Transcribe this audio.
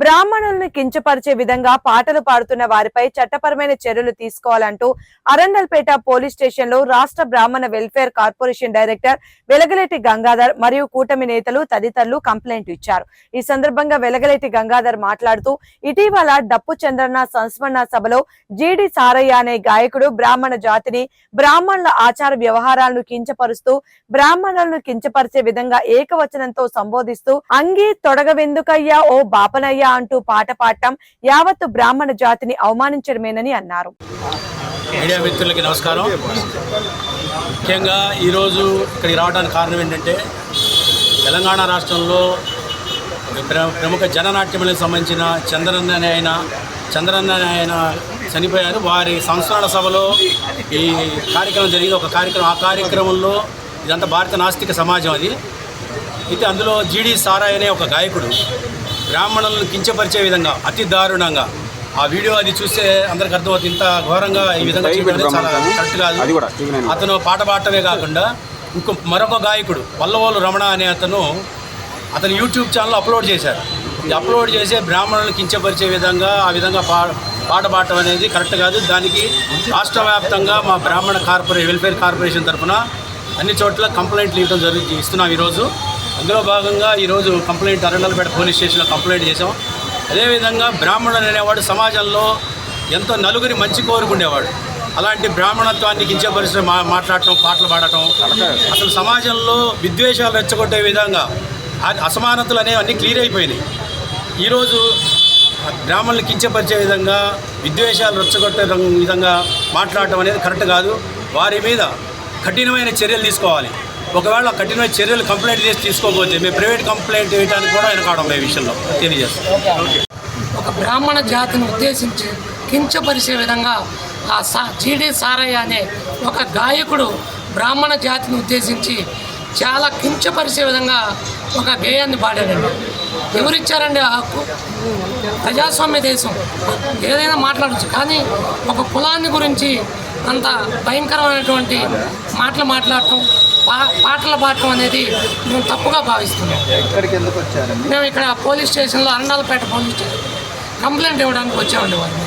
బ్రాహ్మణులను కించపరిచే విధంగా పాటలు పాడుతున్న వారిపై చట్టపరమైన చర్యలు తీసుకోవాలంటూ అరండల్పేట పోలీస్ స్టేషన్లో రాష్ట్ర బ్రాహ్మణ welfare corporation director Velagaleti Gangadhar మరియు కూటమి నేతలు తదితరులు కంప్లైంట్ ఇచ్చారు. ఈ సందర్భంగా వెలగలేటి గంగాధర్ మాట్లాడుతూ ఇటీవల డప్పు చంద్రన్న సంస్మరణ సభలో జీడి సారయ్య అనే గాయకుడు బ్రాహ్మణ జాతిని బ్రాహ్మణుల ఆచార వ్యవహారాలను కించపరుస్తూ బ్రాహ్మణులను కించపరిచే విధంగా ఏకవచనంతో సంబోధిస్తూ అంగీ తొడగవెందుకయ్యా ఓ బాపనయ్య అంటూ పాట పాడటం యావత్తు బ్రాహ్మణ జాతిని అవమానించడమేనని అన్నారు. మీడియా మిత్రులకి నమస్కారం. ముఖ్యంగా ఈరోజు ఇక్కడికి రావడానికి కారణం ఏంటంటే తెలంగాణ రాష్ట్రంలో ప్ర- ప్రముఖ జననాట్యములకు సంబంధించిన చంద్రన్న అనే ఆయన చంద్రన్న ఆయన చనిపోయారు. వారి సంస్మరణ సభలో ఈ కార్యక్రమం జరిగింది. ఒక కార్యక్రమం ఆ కార్యక్రమంలో ఇదంతా భారత నాస్తిక సమాజం అది. అయితే అందులో జీడి సారాయ్ అనే ఒక గాయకుడు బ్రాహ్మణులను కించపరిచే విధంగా అతి దారుణంగా. ఆ వీడియో అది చూస్తే అందరికి అర్థమవుతుంది. ఇంత ఘోరంగా ఈ విధంగా చేయడం అనేది చాలా కరెక్ట్ కాదు. అతను పాట పాడటమే కాకుండా ఇంకో మరొక గాయకుడు పల్లవోలు రమణ అనే అతను అతను యూట్యూబ్ ఛానల్ అప్లోడ్ చేశారు. అప్లోడ్ చేసే బ్రాహ్మణులను కించపరిచే విధంగా ఆ విధంగా పా పాట పాడటం అనేది కరెక్ట్ కాదు. దానికి రాష్ట్ర వ్యాప్తంగా మా బ్రాహ్మణ కార్పొరేషన్ వెల్ఫేర్ కార్పొరేషన్ తరఫున అన్ని చోట్ల కంప్లైంట్లు ఇవ్వడం జరుగుతుంది. ఇస్తున్నాం ఈరోజు. అందులో భాగంగా ఈరోజు కంప్లైంట్ అరండలపేట పోలీస్ స్టేషన్లో కంప్లైంట్ చేసాం అదేవిధంగా బ్రాహ్మణుడు అనేవాడు సమాజంలో ఎంతో నలుగురి మంచి కోరుకునేవాడు అలాంటి బ్రాహ్మణత్వాన్ని కించపరిచిన మా మాట్లాడటం పాటలు పాడటం అసలు సమాజంలో విద్వేషాలు రెచ్చగొట్టే విధంగా అసమానతలు అనేవి అన్నీ క్లియర్ అయిపోయినాయి. ఈరోజు బ్రాహ్మణులు కించపరిచే విధంగా విద్వేషాలు రెచ్చగొట్టే విధంగా మాట్లాడటం అనేది కరెక్ట్ కాదు. వారి మీద కఠినమైన చర్యలు తీసుకోవాలి. ఒకవేళ కఠిన చర్యలు కంప్లైంట్ చేసి తీసుకోకపోతే మేము ప్రైవేట్ కంప్లైంట్ వేయడానికి కూడా వెనకాడం ఈ విషయంలో. తెలియజేస్తాం. ఒక బ్రాహ్మణ జాతిని ఉద్దేశించి కించపరిచే విధంగా ఆ సా జీడి సారయ్య అనే ఒక గాయకుడు బ్రాహ్మణ జాతిని ఉద్దేశించి చాలా కించపరిచే విధంగా ఒక గేయాన్ని పాడాడండి. ఎవరిచ్చారండి ఆ హక్కు? ప్రజాస్వామ్య దేశం. ఏదైనా మాట్లాడచ్చు. కానీ ఒక కులాన్ని గురించి అంత భయంకరమైనటువంటి మాటలు మాట్లాడటం పాటలు పాడటం అనేది మేము తప్పుగా భావిస్తున్నాం. ఇక్కడికి ఎందుకు వచ్చారు మేము ఇక్కడ పోలీస్ స్టేషన్లో అరండాలపేట పోలీస్ స్టేషన్ కంప్లైంట్ ఇవ్వడానికి వచ్చామండి వాళ్ళు